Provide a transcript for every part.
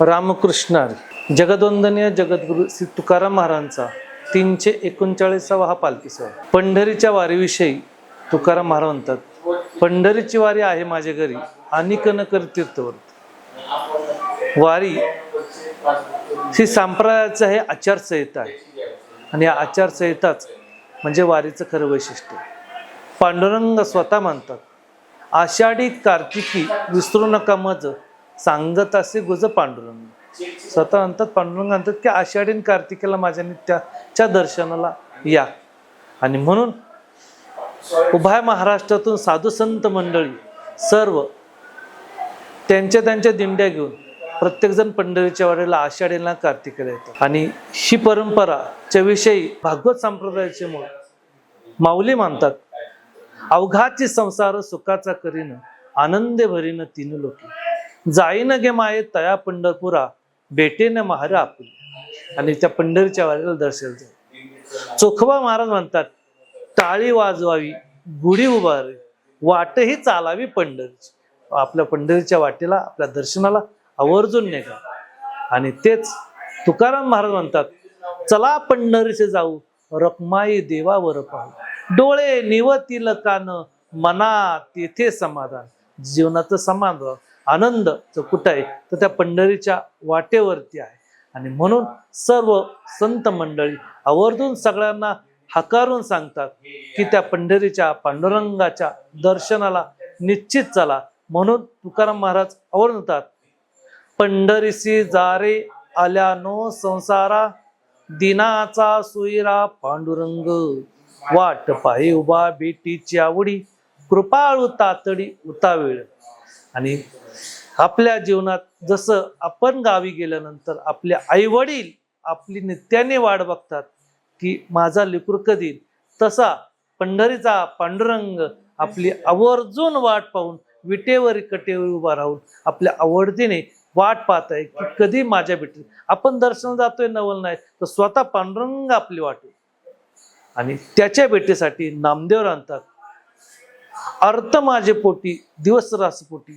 रामकृष्णार जगद्वंदनीय जगदवंदनीय जगद्गुरु श्री तुकाराम महाराजांचा तीनशे एकोणचाळीसावा हा पालखी सोहळा पंढरीच्या वारीविषयी तुकाराम महाराज म्हणतात पंढरीची वारी आहे माझ्या घरी आणि कनकर तीर्थवर तीर्थवर्त वारी ही संप्रदायाचं हे आचारसंहिता आहे. आणि या आचारसंहिताच म्हणजे वारीचं खरं वैशिष्ट्य पांडुरंग स्वतः म्हणतात आषाढी कार्तिकी विसरू नका मज सांगत असे गुज पांडुरंग. स्वतः म्हणतात पांडुरंग म्हणतात की आषाढीन कार्तिकेला माझ्या नित्याच्या दर्शनाला या. आणि म्हणून उभ्या महाराष्ट्रातून साधू संत मंडळी सर्व त्यांच्या त्यांच्या दिंड्या घेऊन प्रत्येकजण पंढरीच्या वाडीला आषाढीला कार्तिकेला येतात. आणि ही परंपराच्या विषयी भागवत संप्रदायाचे मूळ माऊली मानतात अवघाची संसार सुखाचा करीन आनंदे भरीन तीन लोकी. जाईन गे माये तया पंढरपुरा बेटेन महार आपुली. आणि त्या पंढरीच्या वारीला दर्शन झालं. चोखबा महाराज म्हणतात टाळी वाजवावी गुढी उभारावी वाटही चालावी पंढरीची. आपल्या पंढरीच्या वाटेला आपल्या दर्शनाला आवर्जून निघा. आणि तेच तुकाराम महाराज म्हणतात चला पंढरीचे जाऊ रखमाई देवावर पाहू. डोळे निवतील कान मना तेथे समाधान. जीवनाचं समाधान. आनंद जो कुठं आहे तर त्या पंढरीच्या वाटेवरती आहे. आणि म्हणून सर्व संत मंडळी आवर्जून सगळ्यांना हकारून सांगतात की त्या पंढरीच्या पांडुरंगाच्या दर्शनाला निश्चित चला. म्हणून तुकाराम महाराज आवडतात पंढरीसी जारे आल्यानो संसारा दिनाचा सुईरा पांडुरंग. वाट पाही उभा बेटीची आवडी कृपाळू तातडी उतावेळ. आणि आपल्या जीवनात जसं आपण गावी गेल्यानंतर आपले आईवडील आपली नित्याने वाट बघतात की माझा लेकूर कधी तसा पंढरीचा पांडुरंग आपली आवर्जून वाट पाहून विटेवर कटेवर उभा राहून आपल्या आवडतीने वाट पाहत आहे की कधी माझ्या भेटी आपण दर्शन जातोय नवल नाही तर स्वतः पांडुरंग आपली वाटेल आणि त्याच्या भेटीसाठी नामदेव आणतात अर्थ माझे पोटी दिवस रास पोटी.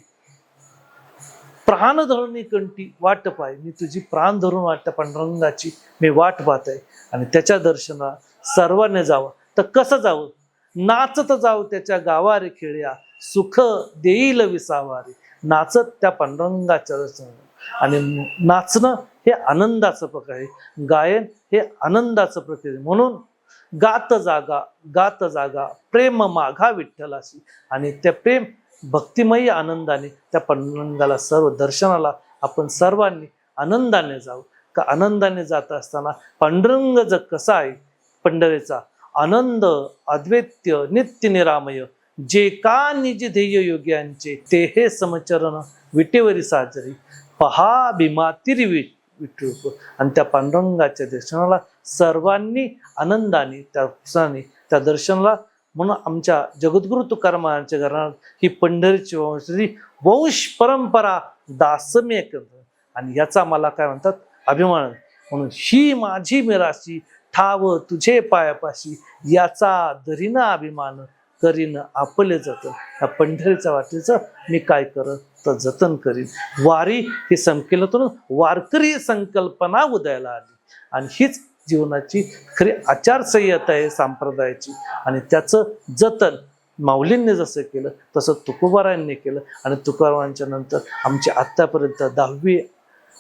प्राण धरुणी कंठी वाट पाय. मी तुझी प्राण धरून वाटत पांडुरंगाची मी वाट पाहत आहे. आणि त्याच्या दर्शना सर्वांनी जावं. तर कसं जावं? नाचत जावं त्याच्या गावारे खेळ्या सुख देईल विसावारे. नाचत त्या पांडुरंगाच्या दर्शनाला. आणि नाचणं हे आनंदाचं प्रकार आहे. गायन हे आनंदाचं प्रकार आहे. म्हणून गात जागा गात जागा. प्रेम माघा विठ्ठलाशी. आणि त्या प्रेम भक्तिमयी आनंदाने त्या पांडुरंगाला सर्व दर्शनाला आपण सर्वांनी आनंदाने जाऊ का आनंदाने जात असताना पांडुरंग जग कसा आहे? पंढरीचा आनंद अद्वैत्य नित्य निरामय जे का निज ध्येय योग्यांचे ते हे समचरण विटेवरी साजरी. पहा भीमातिरी वि आणि त्या पांडुरंगाच्या दर्शनाला सर्वांनी आनंदाने त्या उत्साहाने त्या दर्शनाला म्हणून आमच्या जगद्गुरु तुकारामांच्या महाराजांच्या घरात ही पंढरीची वंशरी वंश परंपरा दासमे आणि याचा मला काय म्हणतात अभिमान म्हणून ही माझी मिराशी ठाव तुझे पायापाशी याचा दरीनं अभिमान करीन आपले जतन. या पंढरीच्या वाटेचं मी काय करत तर जतन करीन. वारी ही संकल्पना वारकरी संकल्पना उदयाला आली. आणि हीच जीवनाची खरी आचारसंहिता आहे संप्रदायाची. आणि त्याचं जतन माऊलींनी जसं केलं तसं तुकोबारांनी केलं. आणि तुकारामांच्या नंतर आमची आत्तापर्यंत दहावी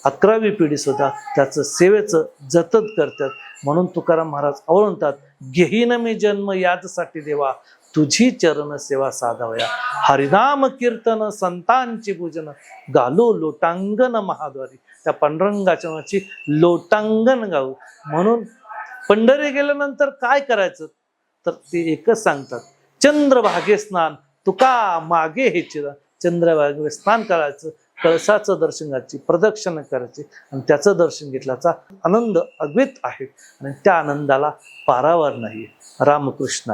अकरावी पिढीसुद्धा त्याचं सेवेचं जतन करतात. म्हणून तुकाराम महाराज आवडतात घेहीन मी जन्म याचसाठी देवा तुझी चरण सेवा साधावया. हरिनाम कीर्तन संतांची पूजन गालो लोटांगण महाद्वारी. त्या पांडुरंगाच्या नावाची लोटांगण गाऊ म्हणून पंढरी गेल्यानंतर काय करायचं? तर ते एकच सांगतात. चंद्रभागे स्नान. तुका मागे हे चिरा. चंद्रभागे स्नान करायचं. कळसाचं दर्शन घ्यायची प्रदक्षिणा करायची. आणि त्याचं दर्शन घेतल्याचा आनंद अद्वैत आहे. आणि त्या आनंदाला पारावर नाही रामकृष्ण